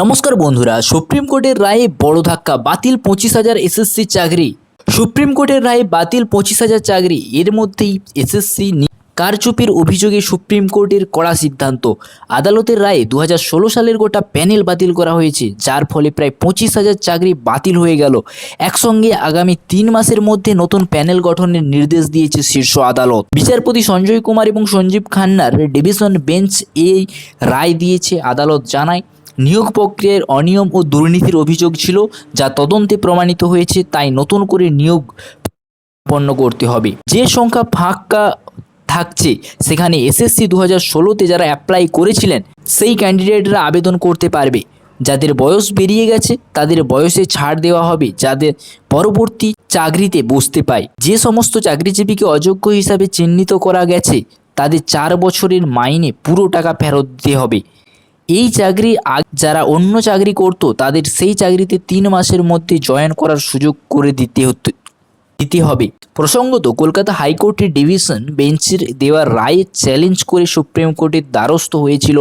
নমস্কার বন্ধুরা, সুপ্রিম কোর্টের রায়ে বড় ধাক্কা, বাতিল পঁচিশ হাজার এসএসসি চাকরি। সুপ্রিম কোর্টের রায়ে বাতিল পঁচিশ হাজার চাকরি, এর মধ্যেই এসএসসি কারচুপির অভিযোগে সুপ্রিম কোর্টের কড়া সিদ্ধান্ত। আদালতের রায়ে দু হাজার ষোলো সালের গোটা প্যানেল বাতিল করা হয়েছে, যার ফলে প্রায় পঁচিশ হাজার চাকরি বাতিল হয়ে গেল। একসঙ্গে আগামী তিন মাসের মধ্যে নতুন প্যানেল গঠনের নির্দেশ দিয়েছে শীর্ষ আদালত। বিচারপতি সঞ্জয় কুমার এবং সঞ্জীব খান্নার ডিভিশন বেঞ্চ এই রায় দিয়েছে, আদালত জানায়। নিয়োগ প্রক্রিয়ার অনিয়ম ও দুর্নীতির অভিযোগ ছিল যা তদন্তে প্রমাণিত হয়েছে, তাই নতুন করে নিয়োগ সম্পন্ন করতে হবে। যে সংখ্যা ফাঁকা থাকছে, সেখানে এসএসসি দু হাজার ষোলোতে যারা অ্যাপ্লাই করেছিলেন, সেই ক্যান্ডিডেটরা আবেদন করতে পারবে। যাদের বয়স বেরিয়ে গেছে, তাদের বয়সে ছাড় দেওয়া হবে, যাদের পরবর্তী চাকরিতে বসতে পায়। যে সমস্ত চাকরিজীবীকে অযোগ্য হিসাবে চিহ্নিত করা গেছে, তাদের চার বছরের মাইনে পুরো টাকা ফেরত দিতে হবে। এই চাকরি যারা অন্য চাকরি করত, তাদের সেই চাকরিতে তিন মাসের মধ্যে জয়েন করার সুযোগ করে দিতে হতো দিতে হবে। প্রসঙ্গত, কলকাতা হাইকোর্টের ডিভিশন বেঞ্চের দেওয়া রায় চ্যালেঞ্জ করে সুপ্রিম কোর্টের দ্বারস্থ হয়েছিল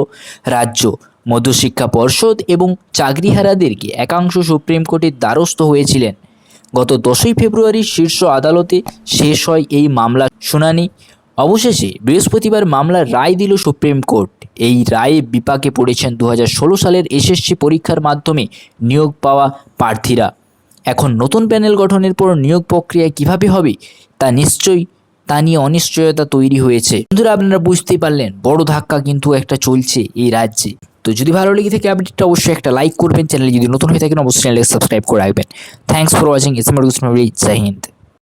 রাজ্য মধ্যশিক্ষা পর্ষদ এবং চাকরিহারাদেরকে একাংশ সুপ্রিম কোর্টের দ্বারস্থ হয়েছিলেন। গত দশই ফেব্রুয়ারি শীর্ষ আদালতে শেষ হয় এই মামলা শুনানি। অবশেষে বৃহস্পতিবার মামলার রায় দিল সুপ্রিম কোর্ট। এই রায়ে বিপাকে পড়েছেন দু হাজার ষোলো সালের এসএসসি পরীক্ষার মাধ্যমে নিয়োগ পাওয়া প্রার্থীরা। এখন নতুন প্যানেল গঠনের পর নিয়োগ প্রক্রিয়া কীভাবে হবে তা নিশ্চয়ই, তা নিয়ে অনিশ্চয়তা তৈরি হয়েছে। বন্ধুরা, আপনারা বুঝতেই পারলেন, বড় ধাক্কা কিন্তু একটা চলছে এই রাজ্যে। তো যদি ভালো লেগে থাকে আপডেটটা, অবশ্যই একটা লাইক করবেন। চ্যানেলে যদি নতুন হয়ে থাকেন, অবশ্যই চ্যানেলে সাবস্ক্রাইব করে রাখবেন। থ্যাংকস ফর ওয়াচিং ইসমার জয় হিন্দ